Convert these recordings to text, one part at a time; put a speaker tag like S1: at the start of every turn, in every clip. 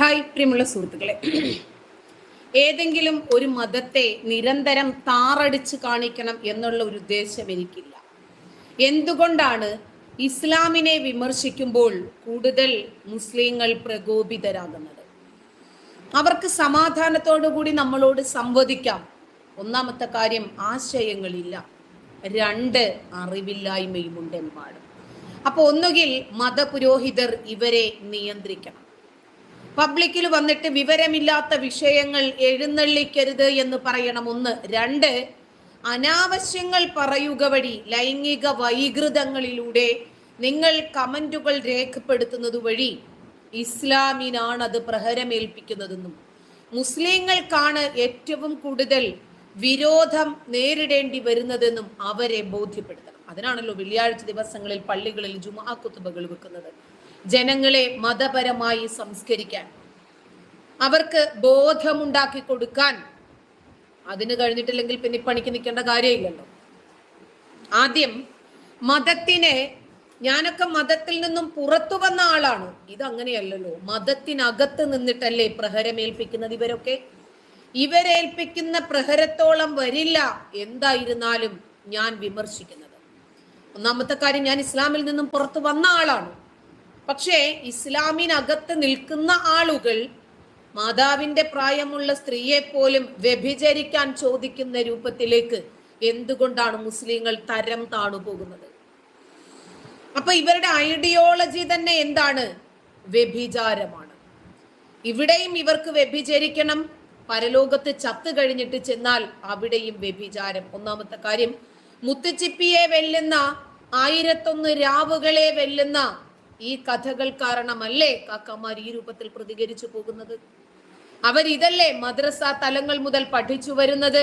S1: Hi പ്രിയമുള്ള സുഹൃത്തുക്കളെ. ഏതെങ്കിലും ഒരു മതത്തെ നിരന്തരം താറടിച്ച് കാണിക്കണം എന്നുള്ള ഒരു ഉദ്ദേശം എനിക്കില്ല. എന്തുകൊണ്ടാണ് ഇസ്ലാമിനെ വിമർശിക്കുമ്പോൾ കൂടുതൽ മുസ്ലിങ്ങൾ പ്രകോപിതരാകുന്നത്? അവർക്ക് കൂടി നമ്മളോട് സംവദിക്കാം. ഒന്നാമത്തെ കാര്യം ആശയങ്ങളില്ല. രണ്ട് അറിവില്ലായ്മയുമുണ്ട് എമ്പാടും. അപ്പൊ ഒന്നുകിൽ മതപുരോഹിതർ ഇവരെ നിയന്ത്രിക്കണം. പബ്ലിക്കിൽ വന്നിട്ട് വിവരമില്ലാത്ത വിഷയങ്ങൾ എഴുന്നള്ളിക്കരുത് എന്ന് പറയണം. ഒന്ന്. രണ്ട് അനാവശ്യങ്ങൾ പറയുക വഴി ലൈംഗിക വൈകൃതങ്ങളിലൂടെ നിങ്ങൾ കമന്റുകൾ രേഖപ്പെടുത്തുന്നത് വഴി ഇസ്ലാമിനാണ് അത് പ്രഹരമേൽപ്പിക്കുന്നതെന്നും മുസ്ലിങ്ങൾക്കാണ് ഏറ്റവും കൂടുതൽ വിരോധം നേരിടേണ്ടി വരുന്നതെന്നും അവരെ ബോധ്യപ്പെടുത്തണം. അതിനാണല്ലോ വെള്ളിയാഴ്ച ദിവസങ്ങളിൽ പള്ളികളിൽ ജുമാ കുത്തുബകൾ വെക്കുന്നത്. ജനങ്ങളെ മതപരമായി സംസ്കരിക്കാൻ. അവർക്ക് ബോധമുണ്ടാക്കി കൊടുക്കാൻ. അതിന് കഴിഞ്ഞിട്ടില്ലെങ്കിൽ പിന്നെ പണിക്ക് നിൽക്കേണ്ട കാര്യമില്ലല്ലോ. ആദ്യം മതത്തിനെ ഞാനൊക്കെ മതത്തിൽ നിന്നും പുറത്തു വന്ന ആളാണ്. ഇത് അങ്ങനെയല്ലല്ലോ മതത്തിനകത്ത് നിന്നിട്ടല്ലേ പ്രഹരമേൽപ്പിക്കുന്നത് ഇവരൊക്കെ? ഇവരേൽപ്പിക്കുന്ന പ്രഹരത്തോളം വരില്ല എന്തായിരുന്നാലും ഞാൻ വിമർശിക്കുന്നത്. ഒന്നാമത്തെ കാര്യം ഞാൻ ഇസ്ലാമിൽ നിന്നും പുറത്തു വന്ന ആളാണ്. പക്ഷേ ഇസ്ലാമിനകത്ത് നിൽക്കുന്ന ആളുകൾ മാതാവിന്റെ പ്രായമുള്ള സ്ത്രീയെ പോലും വ്യഭിചരിക്കാൻ ചോദിക്കുന്ന രൂപത്തിലേക്ക് എന്തുകൊണ്ടാണ് മുസ്ലിങ്ങൾ തരം താണു പോകുന്നത് അപ്പൊ ഇവരുടെ ഐഡിയോളജി തന്നെ എന്താണ്? വ്യഭിചാരമാണ്. ഇവിടെയും ഇവർക്ക് വ്യഭിചരിക്കണം പരലോകത്ത് ചത്തു കഴിഞ്ഞിട്ട് ചെന്നാൽ അവിടെയും വ്യഭിചാരം. ഒന്നാമത്തെ കാര്യം മുത്തുച്ചിപ്പിയെ വെല്ലുന്ന ആയിരത്തൊന്ന് രാവുകളെ വെല്ലുന്ന ഈ കഥകൾ കാരണമല്ലേ കാക്കമാർ ഈ രൂപത്തിൽ പ്രതികരിച്ചു പോകുന്നത്? അവർ ഇതല്ലേ മദ്രസ തലങ്ങൾ മുതൽ പഠിച്ചു വരുന്നത്?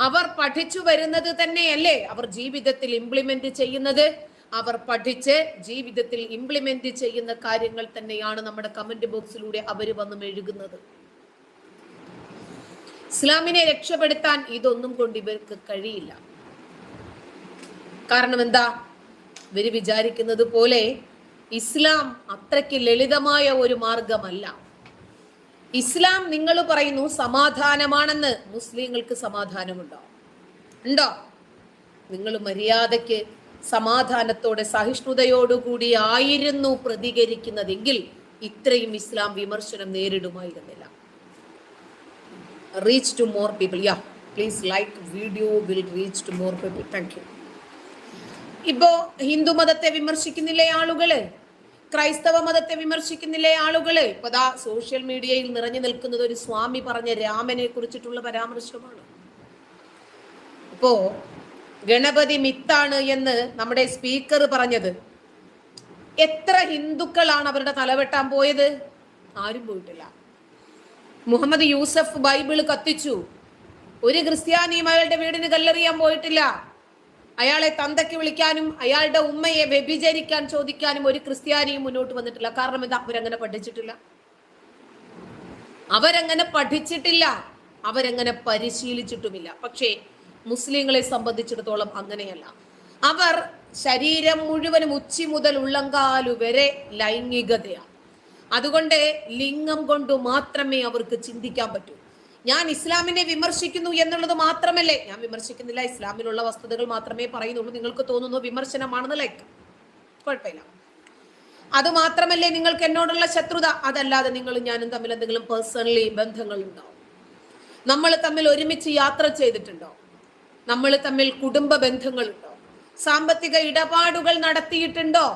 S1: അവർ പഠിച്ചു വരുന്നത് തന്നെയല്ലേ അവർ ജീവിതത്തിൽ ഇംപ്ലിമെന്റ് ചെയ്യുന്നത്? അവർ പഠിച്ച് ജീവിതത്തിൽ ഇംപ്ലിമെന്റ് ചെയ്യുന്ന കാര്യങ്ങൾ തന്നെയാണ് നമ്മുടെ കമന്റ് ബോക്സിലൂടെ അവർ വന്ന് എഴുകുന്നത് ഇസ്ലാമിനെ രക്ഷപ്പെടുത്താൻ ഇതൊന്നും കൊണ്ട് ഇവർക്ക് കഴിയില്ല. കാരണം എന്താ? ഇവർ വിചാരിക്കുന്നത് പോലെ ഇസ്ലാം അത്രയ്ക്ക് ലളിതമായ ഒരു മാർഗമല്ല. ഇസ്ലാം നിങ്ങൾ പറയുന്നു സമാധാനമാണെന്ന് മുസ്ലിങ്ങൾക്ക് സമാധാനമുണ്ടോ? ഉണ്ടോ? നിങ്ങൾ മര്യാദയ്ക്ക് സമാധാനത്തോടെ സഹിഷ്ണുതയോടുകൂടി ആയിരുന്നു പ്രതികരിക്കുന്നതെങ്കിൽ ഇത്രയും ഇസ്ലാം വിമർശനം നേരിടുമായിരുന്നില്ല. Reach to more people yeah please like video will reach to more people thank you ഇപ്പോ ഹിന്ദു മതത്തെ വിമർശിക്കുന്നില്ലേ ആളുകൾ? ക്രൈസ്തവ മതത്തെ വിമർശിക്കുന്നില്ലേ ആളുകൾ? ഇപ്പൊ ദാ സോഷ്യൽ മീഡിയയിൽ നിറഞ്ഞു നിൽക്കുന്നത് ഒരു സ്വാമി പറഞ്ഞ രാമനെ കുറിച്ചിട്ടുള്ള പരാമർശമാണ്. ഇപ്പോ ഗണപതി മിത്താണ് എന്ന് നമ്മുടെ സ്പീക്കർ പറഞ്ഞത്. എത്ര ഹിന്ദുക്കളാണ് അവരുടെ തലവെട്ടാൻ പോയത്? ആരും പോയിട്ടില്ല. മുഹമ്മദ് യൂസഫ് ബൈബിൾ കത്തിച്ചു. ഒരു ക്രിസ്ത്യാനിയും അയാളുടെ വീടിന് കല്ലെറിയാൻ പോയിട്ടില്ല. അയാളെ തന്തയ്ക്ക് വിളിക്കാനും അയാളുടെ ഉമ്മയെ വ്യഭിചരിക്കാൻ ചോദിക്കാനും ഒരു ക്രിസ്ത്യാനിയും മുന്നോട്ട് വന്നിട്ടില്ല. കാരണം എന്താ അവരങ്ങനെ പഠിച്ചിട്ടില്ല. അവരങ്ങനെ പഠിച്ചിട്ടില്ല. അവരങ്ങനെ പരിശീലിച്ചിട്ടുമില്ല. പക്ഷേ മുസ്ലിങ്ങളെ സംബന്ധിച്ചിടത്തോളം അങ്ങനെയല്ല. അവർ ശരീരം മുഴുവനും ഉച്ചി മുതൽ ഉള്ളങ്കാലു വരെ ലൈംഗികതയാണ്. അതുകൊണ്ട് ലിംഗം കൊണ്ട് മാത്രമേ അവർക്ക് ചിന്തിക്കാൻ പറ്റൂ. ഞാൻ ഇസ്ലാമിനെ വിമർശിക്കുന്നു എന്നുള്ളത് മാത്രമല്ലേ? ഞാൻ വിമർശിക്കുന്നില്ല. ഇസ്ലാമിലുള്ള വസ്തുതകൾ മാത്രമേ പറയുന്നുള്ളൂ. നിങ്ങൾക്ക് തോന്നുന്നു വിമർശനമാണെന്ന് ലൈക്ക് കുഴപ്പമില്ല. അത് മാത്രമല്ലേ നിങ്ങൾക്ക് എന്നോടുള്ള ശത്രുത? അതല്ലാതെ നിങ്ങൾ ഞാനും തമ്മിൽ എന്തെങ്കിലും പേഴ്സണലി ബന്ധങ്ങൾ ഉണ്ടാവും നമ്മൾ തമ്മിൽ ഒരുമിച്ച് യാത്ര ചെയ്തിട്ടുണ്ടോ? നമ്മൾ തമ്മിൽ കുടുംബ ബന്ധങ്ങളുണ്ടോ സാമ്പത്തിക ഇടപാടുകൾ നടത്തിയിട്ടുണ്ടോ?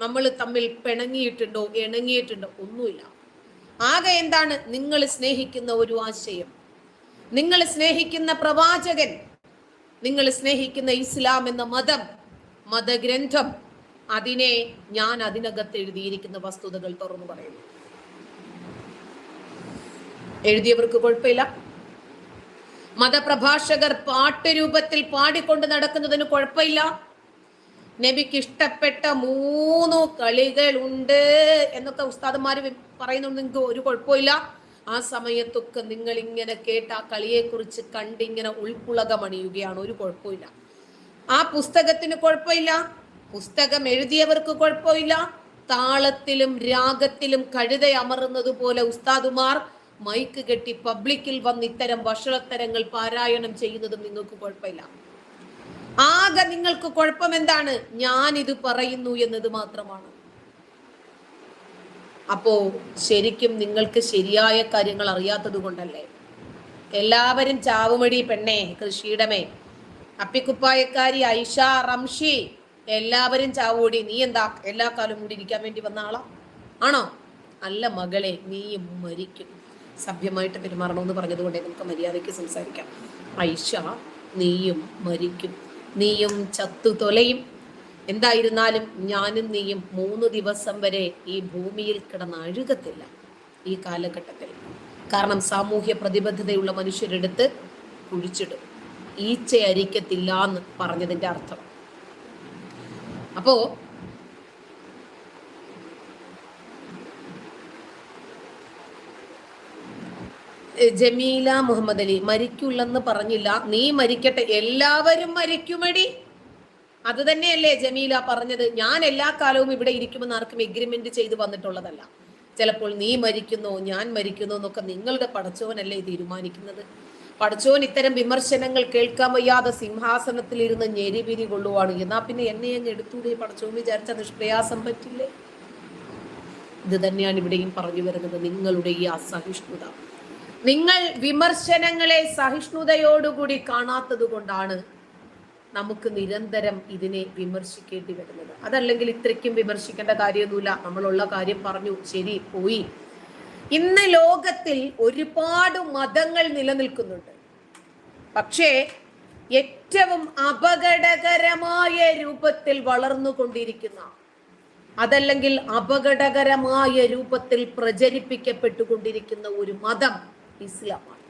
S1: നമ്മൾ തമ്മിൽ പിണങ്ങിയിട്ടുണ്ടോ? ഇണങ്ങിയിട്ടുണ്ടോ? ഒന്നുമില്ല. ആകെ എന്താണ്? നിങ്ങൾ സ്നേഹിക്കുന്ന ഒരു ആശയം. നിങ്ങൾ സ്നേഹിക്കുന്ന പ്രവാചകൻ നിങ്ങൾ സ്നേഹിക്കുന്ന ഇസ്ലാം എന്ന മതം മതഗ്രന്ഥം അതിനെ ഞാൻ അതിനകത്ത് എഴുതിയിരിക്കുന്ന വസ്തുതകൾ തുറന്നു പറയുന്നു. എഴുതിയവർക്ക് കുഴപ്പമില്ല. മതപ്രഭാഷകർ പാട്ട് രൂപത്തിൽ പാടിക്കൊണ്ട് നടക്കുന്നതിന് കുഴപ്പമില്ല. നബിക്ക് ഇഷ്ടപ്പെട്ട മൂന്ന് കളികൾ ഉണ്ട് എന്നൊക്കെ ഉസ്താദന്മാര് പറയുന്നുണ്ട് നിങ്ങൾക്ക് ഒരു കുഴപ്പമില്ല. ആ സമയത്തൊക്കെ നിങ്ങൾ ഇങ്ങനെ കേട്ട ആ കളിയെക്കുറിച്ച് കണ്ടിങ്ങനെ ഉൾപ്പുളകമണിയുകയാണ്. ഒരു കുഴപ്പമില്ല. ആ പുസ്തകത്തിന് കുഴപ്പമില്ല. പുസ്തകം എഴുതിയവർക്ക് കുഴപ്പമില്ല. താളത്തിലും രാഗത്തിലും കഴുത അമറുന്നത് പോലെ ഉസ്താദുമാർ മൈക്ക് കെട്ടി പബ്ലിക്കിൽ വന്ന് ഇത്തരം വഷളത്തരങ്ങൾ പാരായണം ചെയ്യുന്നതും നിങ്ങൾക്ക് കുഴപ്പമില്ല. ആകെ നിങ്ങൾക്ക് കുഴപ്പം എന്താണ്? ഞാൻ ഇത് പറയുന്നു എന്നത് മാത്രമാണ്. അപ്പോ ശരിക്കും നിങ്ങൾക്ക് ശരിയായ കാര്യങ്ങൾ അറിയാത്തത് കൊണ്ടല്ലേ? എല്ലാവരും ചാവുമടി പെണ്ണേ കൃഷിയിടമേ. അപ്പിക്കുപ്പായക്കാരി ഐഷ റംഷി എല്ലാവരും ചാവോടി. നീ എന്താ എല്ലാ കാലവും കൂടി ഇരിക്കാൻ വേണ്ടി വന്ന ആളാ? ആണോ? അല്ല മകളെ നീയും മരിക്കും. സഭ്യമായിട്ട് പെരുമാറണമെന്ന് പറഞ്ഞതുകൊണ്ടേ നമുക്ക് മര്യാദയ്ക്ക് സംസാരിക്കാം. ഐഷ നീയും മരിക്കും. നീയും ചത്തു തൊലയും എന്തായിരുന്നാലും ഞാനും നീയും മൂന്ന് ദിവസം വരെ ഈ ഭൂമിയിൽ കിടന്ന് അഴുകത്തില്ല ഈ കാലഘട്ടത്തിൽ. കാരണം സാമൂഹ്യ പ്രതിബദ്ധതയുള്ള മനുഷ്യരെടുത്ത് കുഴിച്ചിടും. ഈച്ച അരിക്കത്തില്ല എന്ന് പറഞ്ഞതിന്റെ അർത്ഥം. അപ്പോ ജമീല മുഹമ്മദ് അലി മരിക്കുള്ളെന്ന് പറഞ്ഞില്ല. നീ മരിക്കട്ടെ. എല്ലാവരും മരിക്കുമടി. അത് തന്നെയല്ലേ ജമീല പറഞ്ഞത്? ഞാൻ എല്ലാ കാലവും ഇവിടെ ഇരിക്കുമെന്ന് ആർക്കും എഗ്രിമെന്റ് ചെയ്ത് വന്നിട്ടുള്ളതല്ല. ചിലപ്പോൾ നീ മരിക്കുന്നു ഞാൻ മരിക്കുന്നു എന്നൊക്കെ നിങ്ങളുടെ പടച്ചോനല്ലേ തീരുമാനിക്കുന്നത്? പടച്ചോൻ ഇത്തരം വിമർശനങ്ങൾ കേൾക്കാൻ വയ്യാതെ സിംഹാസനത്തിൽ ഇരുന്ന് ഞെരിപിരി കൊള്ളുവാണ്. എന്നാ പിന്നെ എന്നെ അങ്ങ് എടുത്തൂടെ? പടച്ചോൻ വിചാരിച്ച നിഷ്പ്രയാസം പറ്റില്ലേ? ഇത് തന്നെയാണ് ഇവിടെയും പറഞ്ഞു വരുന്നത് നിങ്ങളുടെ ഈ അസഹിഷ്ണുത. നിങ്ങൾ വിമർശനങ്ങളെ സഹിഷ്ണുതയോടുകൂടി കാണാത്തത് കൊണ്ടാണ് നമുക്ക് നിരന്തരം ഇതിനെ വിമർശിക്കേണ്ടി വരുന്നത്. അതല്ലെങ്കിൽ ഇത്രയ്ക്കും വിമർശിക്കേണ്ട കാര്യമൊന്നുമില്ല. നമ്മളുള്ള കാര്യം പറഞ്ഞു ശരി പോയി. ഇന്ന് ലോകത്തിൽ ഒരുപാട് മതങ്ങൾ നിലനിൽക്കുന്നുണ്ട്. പക്ഷേ ഏറ്റവും അപകടകരമായ രൂപത്തിൽ വളർന്നുകൊണ്ടിരിക്കുന്ന അതല്ലെങ്കിൽ അപകടകരമായ രൂപത്തിൽ പ്രചരിപ്പിക്കപ്പെട്ടുകൊണ്ടിരിക്കുന്ന ഒരു മതം ഇസ്ലാമാണ്.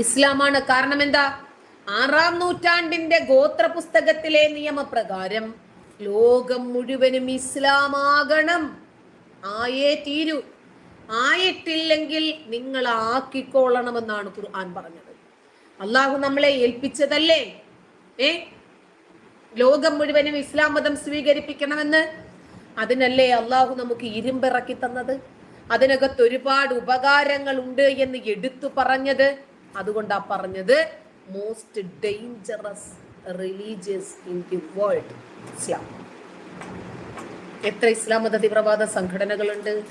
S1: ഇസ്ലാമാണ്. കാരണം എന്താ? ആറാം നൂറ്റാണ്ടിന്റെ ഗോത്ര പുസ്തകത്തിലെ നിയമപ്രകാരം ലോകം മുഴുവനും ഇസ്ലാമാകണം. ആയേ തീരൂ. ആയിട്ടില്ലെങ്കിൽ നിങ്ങൾ ആക്കിക്കോളണമെന്നാണ് ഖുർആൻ പറഞ്ഞത്. അള്ളാഹു നമ്മളെ ഏൽപ്പിച്ചതല്ലേ? ഏ? ലോകം മുഴുവനും ഇസ്ലാം മതം സ്വീകരിപ്പിക്കണമെന്ന്? അതിനല്ലേ അള്ളാഹു നമുക്ക് ഇരുമ്പിറക്കി തന്നത്? അതിനകത്ത് ഒരുപാട് ഉപകാരങ്ങൾ ഉണ്ട് എന്ന് എടുത്തു പറഞ്ഞത്. അതുകൊണ്ടാ പറഞ്ഞത് most dangerous religious in the world ഇസ്ലാം എത്ര ഇസ്ലാം മത തീവ്രവാദ സംഘടനകളുണ്ട്?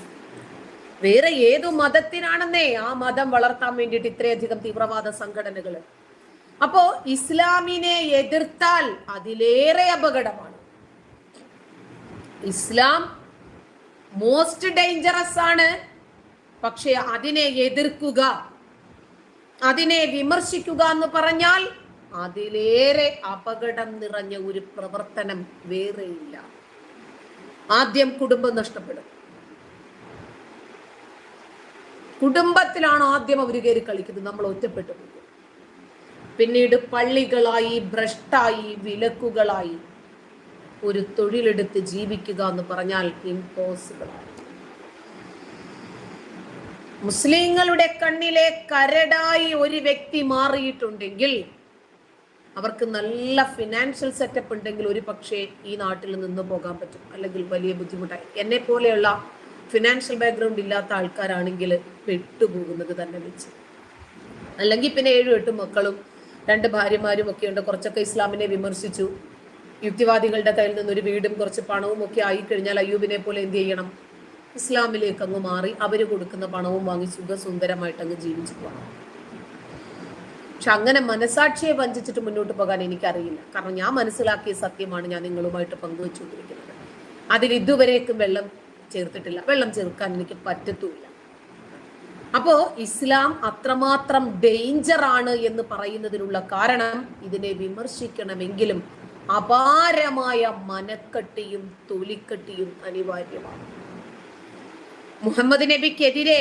S1: വേറെ ഏതു മതത്തിനാണെന്നേ ആ മതം വളർത്താൻ വേണ്ടിയിട്ട് ഇത്രയധികം തീവ്രവാദ സംഘടനകൾ അപ്പോ ഇസ്ലാമിനെ എതിർത്താൽ അതിലേറെ അപകടമാണ്. ഇസ്ലാം മോസ്റ്റ് ഡേഞ്ചറസ് ആണ്. പക്ഷെ അതിനെ എതിർക്കുക അതിനെ വിമർശിക്കുക എന്ന് പറഞ്ഞാൽ അതിലേറെ അപകടം നിറഞ്ഞ ഒരു പ്രവർത്തനം വേറെയില്ല. ആദ്യം കുടുംബം നഷ്ടപ്പെടും. കുടുംബത്തിലാണ് ആദ്യം അവർ കയറി കളിക്കുന്നത്. നമ്മൾ ഒറ്റപ്പെട്ടു പോകും. പിന്നീട് പള്ളികളായി ഭ്രഷ്ടായി വിലക്കുകളായി ഒരു തൊഴിലെടുത്ത് ജീവിക്കുക എന്ന് പറഞ്ഞാൽ ഇമ്പോസിബിൾ ആണ്. മുസ്ലിങ്ങളുടെ കണ്ണിലെ കരടായി ഒരു വ്യക്തി മാറിയിട്ടുണ്ടെങ്കിൽ അവർക്ക് നല്ല ഫിനാൻഷ്യൽ സെറ്റപ്പ് ഉണ്ടെങ്കിൽ ഒരു പക്ഷേ ഈ നാട്ടിൽ നിന്ന് പോകാൻ പറ്റും. അല്ലെങ്കിൽ വലിയ ബുദ്ധിമുട്ടായി. എന്നെ പോലെയുള്ള ഫിനാൻഷ്യൽ ബാക്ക്ഗ്രൗണ്ട് ഇല്ലാത്ത ആൾക്കാരാണെങ്കിൽ പെട്ടുപോകുന്നത് തന്നെ വെച്ച്. അല്ലെങ്കിൽ പിന്നെ ഏഴും എട്ട് മക്കളും രണ്ട് ഭാര്യമാരും ഒക്കെ ഉണ്ട്. കുറച്ചൊക്കെ ഇസ്ലാമിനെ വിമർശിച്ചു. യുക്തിവാദികളുടെ കയ്യിൽ നിന്നൊരു വീടും കുറച്ച് പണവും ഒക്കെ ആയി കഴിഞ്ഞാൽ അയ്യൂബിനെ പോലെ എന്ത് ചെയ്യണം? ഇസ്ലാമിലേക്ക് അങ്ങ് മാറി അവർ കൊടുക്കുന്ന പണവും വാങ്ങി സുഖസുന്ദരമായിട്ട് അങ്ങ് ജീവിച്ചു പോകണം പക്ഷെ അങ്ങനെ മനസാക്ഷിയെ വഞ്ചിച്ചിട്ട് മുന്നോട്ട് പോകാൻ എനിക്കറിയില്ല. കാരണം ഞാൻ മനസ്സിലാക്കിയ സത്യമാണ് ഞാൻ നിങ്ങളുമായിട്ട് പങ്കുവെച്ചുകൊണ്ടിരിക്കുന്നത്. അതിൽ ഇതുവരേക്കും വെള്ളം ചേർത്തിട്ടില്ല. വെള്ളം ചേർക്കാൻ എനിക്ക് പറ്റത്തുമില്ല. അപ്പോ ഇസ്ലാം അത്രമാത്രം ഡേഞ്ചർ ആണ് എന്ന് പറയുന്നതിനുള്ള കാരണം ഇതിനെ വിമർശിക്കണമെങ്കിലും അപാരമായ മനക്കട്ടിയും തൊലിക്കട്ടിയും അനിവാര്യമാണ്. മുഹമ്മദ് നബിക്കെതിരെ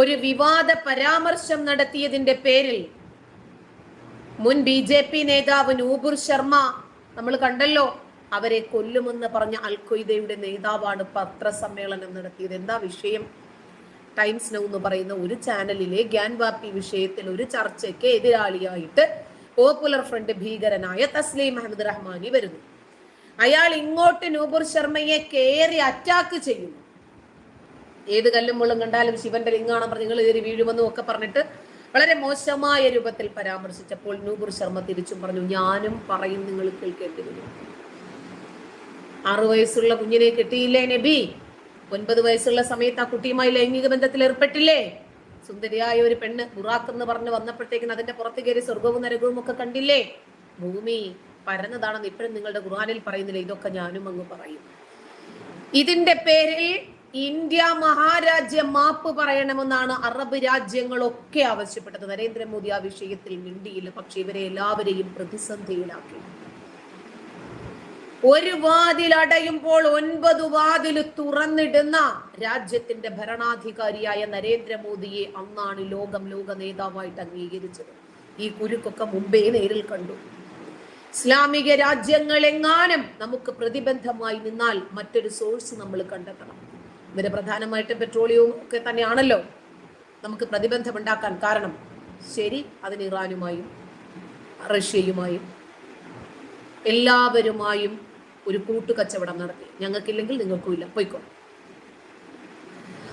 S1: ഒരു വിവാദ പരാമർശം നടത്തിയതിന്റെ പേരിൽ മുൻ ബി ജെ പി നേതാവ് നൂപുർ ശർമ്മ നമ്മൾ കണ്ടല്ലോ അവരെ കൊല്ലുമെന്ന് പറഞ്ഞ അൽ നേതാവാണ് പത്രസമ്മേളനം നടത്തിയത്. എന്താ വിഷയം? ടൈംസ് എന്ന് പറയുന്ന ഒരു ചാനലിലെ ഗ്യാൻവാപ്പി വിഷയത്തിൽ ഒരു ചർച്ചയ്ക്ക് എതിരാളിയായിട്ട് പോപ്പുലർ ഫ്രണ്ട് ഭീകരനായ തസ്ലീം അഹമ്മദ് റഹ്മാനി വരുന്നു. അയാൾ ഇങ്ങോട്ട് നൂപുർ ശർമ്മയെ കയറി അറ്റാക്ക് ചെയ്യുന്നു ഏത് കല്ലും മുള്ളും കണ്ടാലും ശിവന്റെ ലിംഗാണെന്ന് പറഞ്ഞ് നിങ്ങൾ ഇതിൽ വീഴുമെന്നും ഒക്കെ പറഞ്ഞിട്ട് വളരെ മോശമായ രൂപത്തിൽ പരാമർശിച്ചപ്പോൾ നൂപുർ ശർമ്മ തിരിച്ചും പറഞ്ഞു ഞാനും പറയും നിങ്ങൾ കേൾക്കേണ്ടി വരും. ആറു വയസ്സുള്ള കുഞ്ഞിനെ കിട്ടിയില്ലേ നബി? ഒൻപത് വയസ്സുള്ള സമയത്ത് ആ കുട്ടിയുമായി ലൈംഗിക ബന്ധത്തിൽ ഏർപ്പെട്ടില്ലേ? സുന്ദരിയായ ഒരു പെണ്ണ് ബുറാഖ് എന്ന് പറഞ്ഞ് വന്നപ്പോഴത്തേക്കും അതിന്റെ പുറത്ത് കയറി സ്വർഗവും നരകവും ഒക്കെ കണ്ടില്ലേ? ഭൂമി പരന്നതാണെന്ന് ഇപ്പോഴും നിങ്ങളുടെ ഖുർആനിൽ പറയുന്നില്ല? ഇതൊക്കെ ഞാനും അങ്ങ് പറയും. ഇതിന്റെ പേരിൽ ഇന്ത്യ മഹാരാജ്യം മാപ്പ് പറയണമെന്നാണ് അറബ് രാജ്യങ്ങളൊക്കെ ആവശ്യപ്പെട്ടത്. നരേന്ദ്രമോദി ആ വിഷയത്തിൽ മിണ്ടിയില്ല. പക്ഷെ ഇവരെ എല്ലാവരെയും പ്രതിസന്ധിയിലാക്കി. ഒരു വാതിൽ അടയുമ്പോൾ ഒൻപത് വാതിൽ തുറന്നിടുന്ന രാജ്യത്തിന്റെ ഭരണാധികാരിയായ നരേന്ദ്രമോദിയെ അന്നാണ് ലോകം ലോക നേതാവായിട്ട് അംഗീകരിച്ചത്. ഈ കുരുക്കൊക്കെ മുമ്പേ നേരിൽ കണ്ടു. ഇസ്ലാമിക രാജ്യങ്ങളെങ്ങാനും നമുക്ക് പ്രതിബന്ധമായി നിന്നാൽ മറ്റൊരു സോഴ്സ് നമ്മൾ കണ്ടെത്തണം. ഇവർ പ്രധാനമായിട്ടും പെട്രോളിയവും ഒക്കെ തന്നെയാണല്ലോ നമുക്ക് പ്രതിബന്ധമുണ്ടാക്കാൻ കാരണം. ശരി അതിന് ഇറാനുമായും റഷ്യയുമായും എല്ലാവരുമായും ഒരു കൂട്ടുകച്ചവടം നടത്തി. ഞങ്ങൾക്കില്ലെങ്കിൽ നിങ്ങൾക്കും ഇല്ല. പോയിക്കോ.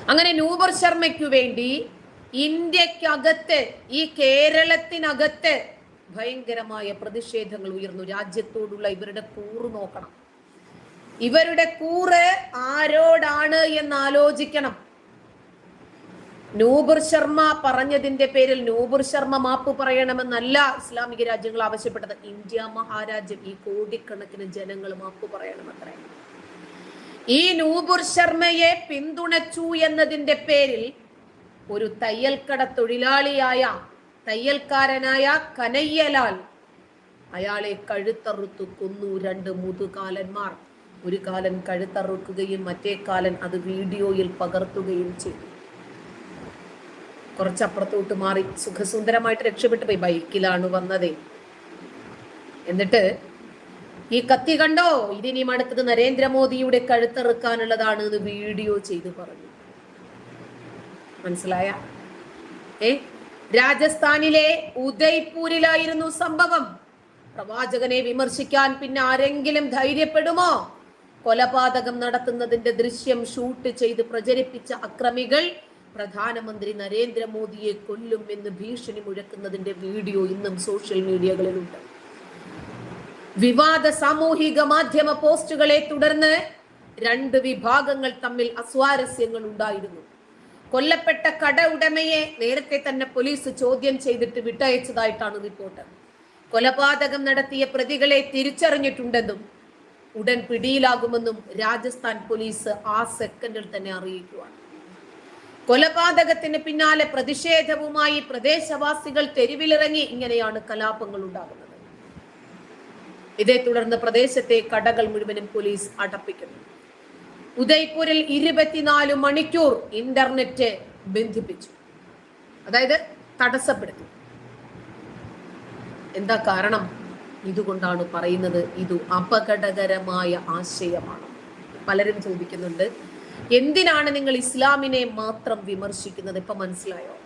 S1: അങ്ങനെ നൂബർ ശർമ്മയ്ക്കു വേണ്ടി ഇന്ത്യക്കകത്ത് ഈ കേരളത്തിനകത്ത് ഭയങ്കരമായ പ്രതിഷേധങ്ങൾ ഉയർന്നു. രാജ്യത്തോടുള്ള ഇവരുടെ കൂറു നോക്കണം. ഇവരുടെ കൂറ് ആരോടാണ് എന്ന് ആലോചിക്കണം. നൂബുർ ശർമ്മ പറഞ്ഞതിന്റെ പേരിൽ നൂബുർ ശർമ്മ മാപ്പ് പറയണമെന്നല്ല ഇസ്ലാമിക രാജ്യങ്ങൾ ആവശ്യപ്പെട്ടത്. ഇന്ത്യ മഹാരാജ്യം ഈ കോടിക്കണക്കിന് ജനങ്ങൾ മാപ്പ് പറയണമെത്രേ. ഈ നൂബുർ ശർമ്മയെ പിന്തുണച്ചു എന്നതിന്റെ പേരിൽ ഒരു തയ്യൽക്കട തൊഴിലാളിയായ തയ്യൽക്കാരനായ കനയ്യലാൽ അയാളെ കഴുത്തറുത്തു കൊന്നു രണ്ട് മുതുകാലന്മാർ. ഒരു കാലൻ കഴുത്തറുക്കുകയും മറ്റേ കാലൻ അത് വീഡിയോയിൽ പകർത്തുകയും ചെയ്തു. കുറച്ചപ്പുറത്തോട്ട് മാറി സുഖസുന്ദരമായിട്ട് രക്ഷപ്പെട്ടു പോയി. ബൈക്കിലാണ് വന്നതേ. എന്നിട്ട് ഈ കത്തി കണ്ടോ? ഇതിനി അടുത്തത് നരേന്ദ്രമോദിയുടെ കഴുത്തെറുക്കാനുള്ളതാണ് എന്ന് വീഡിയോ ചെയ്ത് പറഞ്ഞു. മനസ്സിലായ? ഏ? രാജസ്ഥാനിലെ ഉദയ്പൂരിലായിരുന്നു സംഭവം. പ്രവാചകനെ വിമർശിക്കാൻ പിന്നെ ആരെങ്കിലും ധൈര്യപ്പെടുമോ? കൊലപാതകം നടത്തുന്നതിന്റെ ദൃശ്യം ഷൂട്ട് ചെയ്ത് പ്രചരിപ്പിച്ച അക്രമികൾ പ്രധാനമന്ത്രി നരേന്ദ്രമോദിയെ കൊല്ലും എന്ന് ഭീഷണി മുഴക്കുന്നതിന്റെ വീഡിയോ ഇന്നും സോഷ്യൽ മീഡിയകളിലുണ്ട്. വിവാദ സാമൂഹിക മാധ്യമ പോസ്റ്റുകളെ തുടർന്ന് രണ്ട് വിഭാഗങ്ങൾ തമ്മിൽ അസ്വാരസ്യങ്ങൾ ഉണ്ടായിരുന്നു. കൊല്ലപ്പെട്ട കട ഉടമയെ നേരത്തെ തന്നെ പോലീസ് ചോദ്യം ചെയ്തിട്ട് വിട്ടയച്ചതായിട്ടാണ് റിപ്പോർട്ട്. കൊലപാതകം നടത്തിയ പ്രതികളെ തിരിച്ചറിഞ്ഞിട്ടുണ്ടെന്നും ഉടൻ പിടിയിലാകുമെന്നും രാജസ്ഥാൻ പോലീസ് ആ സെക്കൻഡിൽ തന്നെ അറിയിക്കുകയാണ്. കൊലപാതകത്തിന് പിന്നാലെ പ്രതിഷേധവുമായി പ്രദേശവാസികൾ തെരുവിലിറങ്ങി ഇങ്ങനെയാണ് കലാപങ്ങൾ ഉണ്ടാകുന്നത്. ഇതേ തുടർന്ന് പ്രദേശത്തെ കടകൾ മുഴുവനും പോലീസ് അടപ്പിക്കുന്നു. ഉദയ്പൂരിൽ ഇരുപത്തിനാല് മണിക്കൂർ ഇന്റർനെറ്റ് ബന്ധിപ്പിച്ചു. അതായത് തടസ്സപ്പെടുത്തി. എന്താ കാരണം? ഇതുകൊണ്ടാണ് പറയുന്നത് ഇത് അപകടകരമായ ആശയമാണ്. പലരും ചോദിക്കുന്നുണ്ട് എന്തിനാണ് നിങ്ങൾ ഇസ്ലാമിനെ മാത്രം വിമർശിക്കുന്നത്? ഇപ്പൊ മനസ്സിലായോ?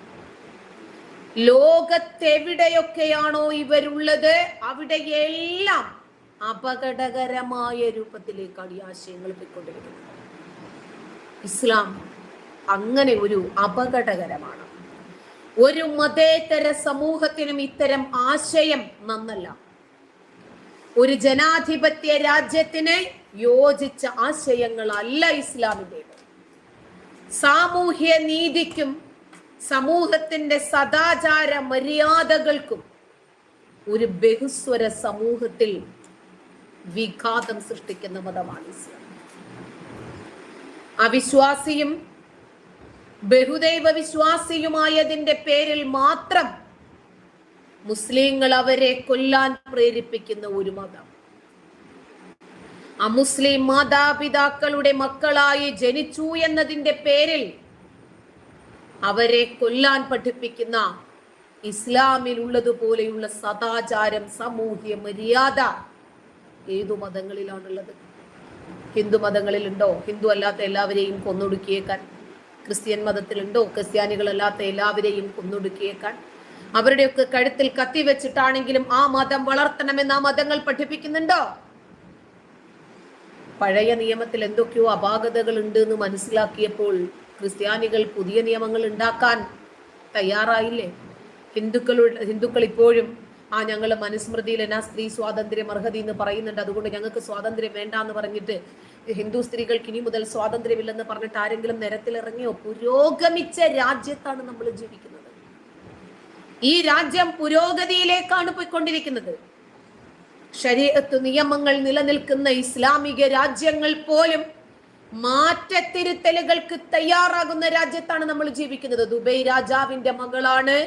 S1: ലോകത്തെവിടെയൊക്കെയാണോ ഇവരുള്ളത് അവിടെയെല്ലാം അപകടകരമായ രൂപത്തിലേക്കാണ് ഈ ആശയങ്ങൾ പോയിക്കൊണ്ടിരിക്കുന്നത്. ഇസ്ലാം അങ്ങനെ ഒരു അപകടകരമാണ്. ഒരു മതേതര സമൂഹത്തിനും ഇത്തരം ആശയം നന്നല്ല. ഒരു ജനാധിപത്യ രാജ്യത്തിന് യോജിച്ച ആശയങ്ങളല്ല ഇസ്ലാമിന്റെത് സാമൂഹ്യ നീതിക്കും സമൂഹത്തിന്റെ സദാചാര മര്യാദകൾക്കും ഒരു ബഹുസ്വര സമൂഹത്തിൽ വിഘാതം സൃഷ്ടിക്കുന്ന മതമാണ് ഇസ്ലാം. അവിശ്വാസിയും ബഹുദൈവ വിശ്വാസിയുമായതിന്റെ പേരിൽ മാത്രം മുസ്ലിങ്ങൾ അവരെ കൊല്ലാൻ പ്രേരിപ്പിക്കുന്ന ഒരു മതം. അമുസ്ലിം മാതാപിതാക്കളുടെ മക്കളായി ജനിച്ചു എന്നതിന്റെ പേരിൽ അവരെ കൊല്ലാൻ പഠിപ്പിക്കുന്ന ഇസ്ലാമിൽ ഉള്ളതുപോലെയുള്ള സദാചാരം സാമൂഹ്യ മര്യാദ ഏതു മതങ്ങളിലാണുള്ളത്? ഹിന്ദു മതങ്ങളിലുണ്ടോ? ഹിന്ദു അല്ലാത്ത എല്ലാവരെയും കൊന്നൊടുക്കിയേക്കാൻ ക്രിസ്ത്യൻ മതത്തിലുണ്ടോ? ക്രിസ്ത്യാനികൾ അല്ലാത്ത എല്ലാവരെയും കൊന്നൊടുക്കിയേക്കാൻ അവരുടെയൊക്കെ കഴുത്തിൽ കത്തി വെച്ചിട്ടാണെങ്കിലും ആ മതം വളർത്തണമെന്ന് ആ മതങ്ങൾ പഠിപ്പിക്കുന്നുണ്ടോ? പഴയ നിയമത്തിൽ എന്തൊക്കെയോ അപാകതകൾ ഉണ്ട് എന്ന് മനസ്സിലാക്കിയപ്പോൾ ക്രിസ്ത്യാനികൾ പുതിയ നിയമങ്ങൾ ഉണ്ടാക്കാൻ തയ്യാറായില്ലേ? ഹിന്ദുക്കളുടെ ഹിന്ദുക്കൾ ഇപ്പോഴും ആ ഞങ്ങൾ മനുസ്മൃതിയിൽ എന്നാ സ്ത്രീ സ്വാതന്ത്ര്യം അർഹതി എന്ന് പറയുന്നുണ്ട്. അതുകൊണ്ട് ഞങ്ങൾക്ക് സ്വാതന്ത്ര്യം വേണ്ട എന്ന് പറഞ്ഞിട്ട് ഹിന്ദു സ്ത്രീകൾക്ക് ഇനി മുതൽ സ്വാതന്ത്ര്യമില്ലെന്ന് പറഞ്ഞിട്ട് ആരെങ്കിലും നിരത്തിലിറങ്ങിയോ? പുരോഗമിച്ച രാജ്യത്താണ് നമ്മൾ ജീവിക്കുന്നത്. ഈ രാജ്യം പുരോഗതിയിലേക്കാണ് പോയിക്കൊണ്ടിരിക്കുന്നത്. ശരീരത്ത് നിയമങ്ങൾ നിലനിൽക്കുന്ന ഇസ്ലാമിക രാജ്യങ്ങൾ പോലും മാറ്റത്തിരുത്തലുകൾക്ക് തയ്യാറാകുന്ന രാജ്യത്താണ് നമ്മൾ ജീവിക്കുന്നത്. ദുബൈ രാജാവിന്റെ മകളാണ്.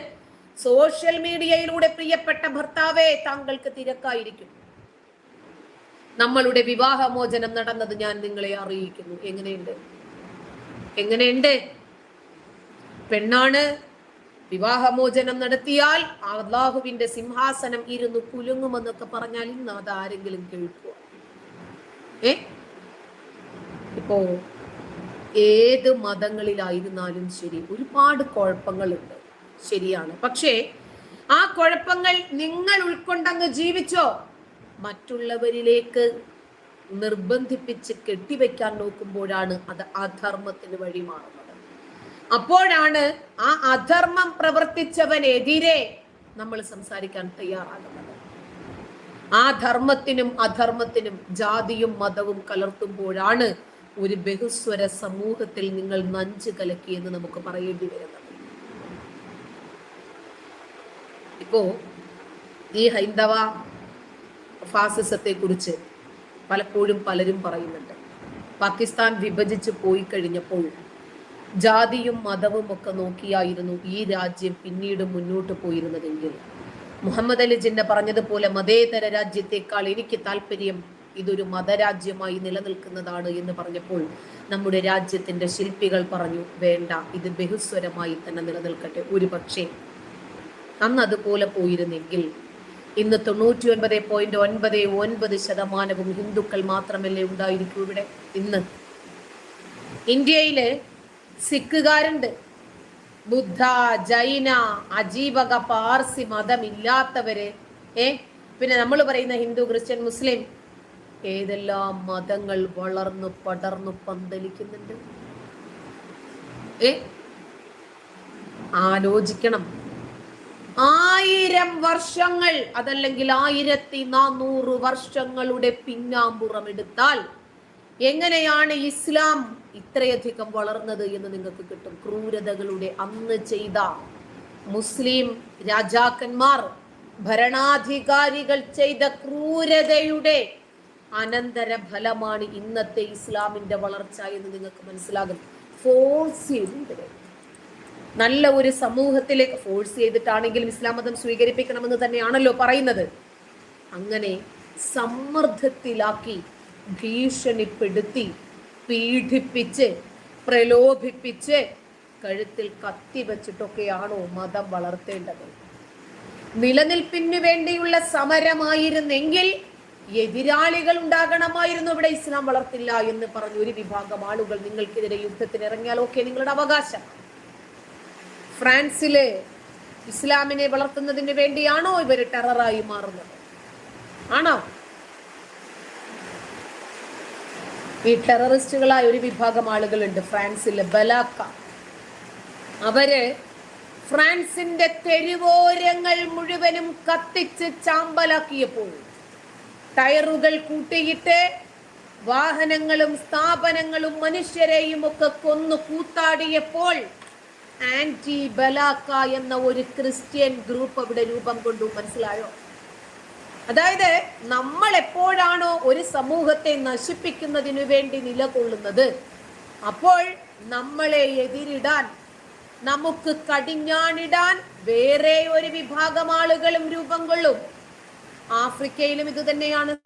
S1: സോഷ്യൽ മീഡിയയിലൂടെ പ്രിയപ്പെട്ട ഭർത്താവെ താങ്കൾക്ക് തിരക്കായിരിക്കും. നമ്മളുടെ വിവാഹമോചനം നടന്നത് ഞാൻ നിങ്ങളെ അറിയിക്കുന്നു. എങ്ങനെയുണ്ട്? എങ്ങനെയുണ്ട്? പെണ്ണാണ്. വിവാഹമോചനം നടത്തിയാൽ അള്ളാഹുവിന്റെ സിംഹാസനം ഇരുന്ന് കുലുങ്ങുമെന്നൊക്കെ പറഞ്ഞാൽ ഇന്ന് അത് ആരെങ്കിലും കേൾക്കുക ഏ? ഇപ്പോ ഏത് മതങ്ങളിലായിരുന്നാലും ശരി ഒരുപാട് കുഴപ്പങ്ങളുണ്ട്. ശരിയാണ്. പക്ഷേ ആ കുഴപ്പങ്ങൾ നിങ്ങൾ ഉൾക്കൊണ്ടങ്ങ് ജീവിച്ചോ? മറ്റുള്ളവരിലേക്ക് നിർബന്ധിപ്പിച്ച് കെട്ടിവെക്കാൻ നോക്കുമ്പോഴാണ് അത് അധർമ്മത്തിന് വഴി മാറുന്നത്. അപ്പോഴാണ് ആ അധർമ്മം പ്രവർത്തിച്ചവനെതിരെ നമ്മൾ സംസാരിക്കാൻ തയ്യാറാകുന്നത്. ആ ധർമ്മത്തിനും അധർമ്മത്തിനും ജാതിയും മതവും കലർത്തുമ്പോഴാണ് ഒരു ബഹുസ്വര സമൂഹത്തിൽ നിങ്ങൾ നഞ്ച് കലക്കിയെന്ന് നമുക്ക് പറയേണ്ടി വരുന്നത്. ഇപ്പോ ഈ ഹൈന്ദവ ഫാസിസത്തെ കുറിച്ച് പലപ്പോഴും പലരും പറയുന്നുണ്ട്. പാകിസ്ഥാൻ വിഭജിച്ച് പോയി കഴിഞ്ഞപ്പോൾ ജാതിയും മതവും ഒക്കെ നോക്കിയായിരുന്നു ഈ രാജ്യം പിന്നീട് മുന്നോട്ട് പോയിരുന്നതെങ്കിൽ. മുഹമ്മദ് അലി ജിന്ന പറഞ്ഞതുപോലെ മതേതര രാജ്യത്തെക്കാൾ എനിക്ക് താല്പര്യം ഇതൊരു മതരാജ്യമായി നിലനിൽക്കുന്നതാണ് എന്ന് പറഞ്ഞപ്പോൾ നമ്മുടെ രാജ്യത്തിന്റെ ശില്പികൾ പറഞ്ഞു വേണ്ട ഇത് ബഹുസ്വരമായി തന്നെ നിലനിൽക്കട്ടെ ഒരു പക്ഷേ അന്ന് അതുപോലെ പോയിരുന്നെങ്കിൽ ഇന്ന് തൊണ്ണൂറ്റി ഒൻപത് പോയിന്റ് ഒൻപത് ഒൻപത് ശതമാനവും ഹിന്ദുക്കൾ മാത്രമല്ലേ ഉണ്ടായിരിക്കൂ ഇവിടെ? ഇന്ന്. ഇന്ത്യയിൽ സിഖുകാരുണ്ട്. ബുദ്ധ ജൈന അജീവക പാർസി മതമില്ലാത്തവര് ഏ? പിന്നെ നമ്മൾ പറയുന്ന ഹിന്ദു ക്രിസ്ത്യൻ മുസ്ലിം ഏതെല്ലാം മതങ്ങൾ വളർന്നു പടർന്നു പന്തലിക്കുന്നുണ്ട്? ഏ? ആലോചിക്കണം. ആയിരം വർഷങ്ങൾ അതല്ലെങ്കിൽ ആയിരത്തി നാനൂറ് വർഷങ്ങളുടെ പിന്നാമ്പുറം എടുത്താൽ എങ്ങനെയാണ് ഇസ്ലാം ഇത്രയധികം വളർന്നത് എന്ന് നിങ്ങൾക്ക് കിട്ടും. ക്രൂരതകളുടെ അന്ന് ചെയ്ത മുസ്ലിം രാജാക്കന്മാർ ഭരണാധികാരികൾ ചെയ്ത ക്രൂരതയുടെ അനന്തര ഫലമാണ് ഇന്നത്തെ ഇസ്ലാമിന്റെ വളർച്ച എന്ന് നിങ്ങൾക്ക് മനസ്സിലാകും. ഫോഴ്സ് നല്ല ഒരു സമൂഹത്തിലേക്ക് ഫോഴ്സ് ചെയ്തിട്ടാണെങ്കിലും ഇസ്ലാം മതം സ്വീകരിപ്പിക്കണമെന്ന് തന്നെയാണല്ലോ പറയുന്നത്. അങ്ങനെ സമ്മർദ്ദത്തിലാക്കി ഭീഷണിപ്പെടുത്തി പീഡിപ്പിച്ച് പ്രലോഭിപ്പിച്ച് കഴുത്തിൽ കത്തി വെച്ചിട്ടൊക്കെയാണോ മതം വളർത്തേണ്ടത്? നിലനിൽപ്പിന് വേണ്ടിയുള്ള സമരമായിരുന്നെങ്കിൽ എതിരാളികൾ ഉണ്ടാകണമായിരുന്നു ഇവിടെ ഇസ്ലാം വളർത്തില്ല എന്ന് പറഞ്ഞ ഒരു വിഭാഗം ആളുകൾ നിങ്ങൾക്കെതിരെ യുദ്ധത്തിന് ഇറങ്ങിയാൽ ഓക്കെ നിങ്ങളുടെ അവകാശം. ഫ്രാൻസിലെ ഇസ്ലാമിനെ വളർത്തുന്നതിന് വേണ്ടിയാണോ ഇവർ ടെററായി മാറുന്നത്? ആണോ? ഈ ടെററിസ്റ്റുകളായ ഒരു വിഭാഗം ആളുകളുണ്ട്. ഫ്രാൻസിലെ ബലാക്ക. അവർ ഫ്രാൻസിന്റെ തെരുവോരങ്ങൾ മുഴുവനും കത്തിച്ച് ചാമ്പലാക്കിയപ്പോൾ ടയറുകൾ കൂട്ടിയിട്ട് വാഹനങ്ങളും സ്ഥാപനങ്ങളും മനുഷ്യരെയും ഒക്കെ കൊന്നു കൂത്താടിയപ്പോൾ ആന്റി ബലാക്ക എന്ന ഒരു ക്രിസ്ത്യൻ ഗ്രൂപ്പ് അവിടെ രൂപം കൊണ്ടു. മനസ്സിലായോ? അതായത് നമ്മൾ എപ്പോഴാണോ ഒരു സമൂഹത്തെ നശിപ്പിക്കുന്നതിനു വേണ്ടി നിലകൊള്ളുന്നത്? അപ്പോൾ നമ്മളെ എതിരിടാൻ നമുക്ക് കടിഞ്ഞാണിടാൻ വേറെ ഒരു വിഭാഗം ആളുകളും രൂപം കൊള്ളും. ആഫ്രിക്കയിലും ഇത് തന്നെയാണ്